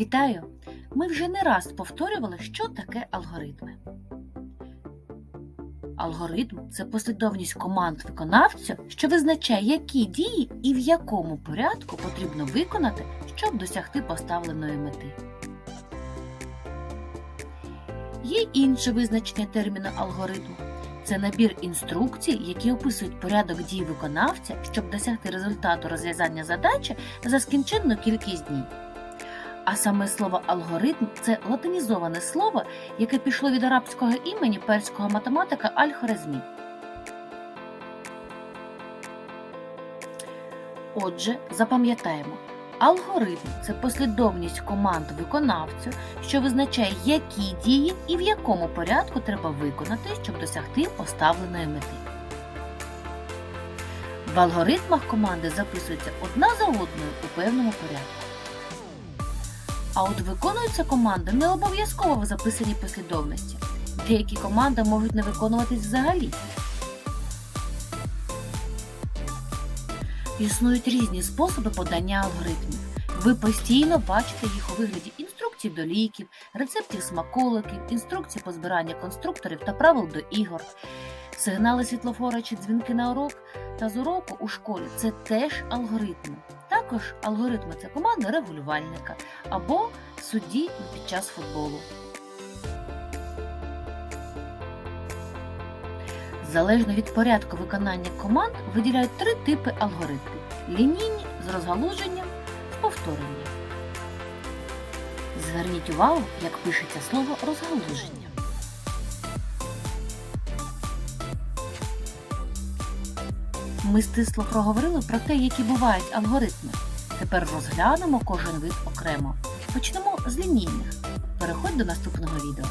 Вітаю! Ми вже не раз повторювали, що таке алгоритми. Алгоритм це послідовність команд виконавця, що визначає, які дії і в якому порядку потрібно виконати, щоб досягти поставленої мети. Є інше визначення терміну алгоритму. Це набір інструкцій, які описують порядок дій виконавця, щоб досягти результату розв'язання задачі за скінченну кількість днів. А саме слово алгоритм це латинізоване слово, яке пішло від арабського імені перського математика Аль-Хорезмі. Отже, запам'ятаємо, алгоритм це послідовність команд виконавцю, що визначає, які дії і в якому порядку треба виконати, щоб досягти поставленої мети. В алгоритмах команди записуються одна за одною у певному порядку. А от виконуються команди не обов'язково в записаній послідовності. Деякі команди можуть не виконуватись взагалі. Існують різні способи подання алгоритмів. Ви постійно бачите їх у вигляді інструкцій до ліків, рецептів смаколиків, інструкцій по збиранню конструкторів та правил до ігор. Сигнали світлофора чи дзвінки на урок та з уроку у школі це теж алгоритми. Також алгоритми це команди регулювальника або судді під час футболу. Залежно від порядку виконання команд виділяють три типи алгоритмів: лінійні з розгалуженням, з. Зверніть увагу, як пишеться слово розгалуження. Ми стисло проговорили про те, які бувають алгоритми. Тепер розглянемо кожен вид окремо. Почнемо з лінійних. Переходь до наступного відео.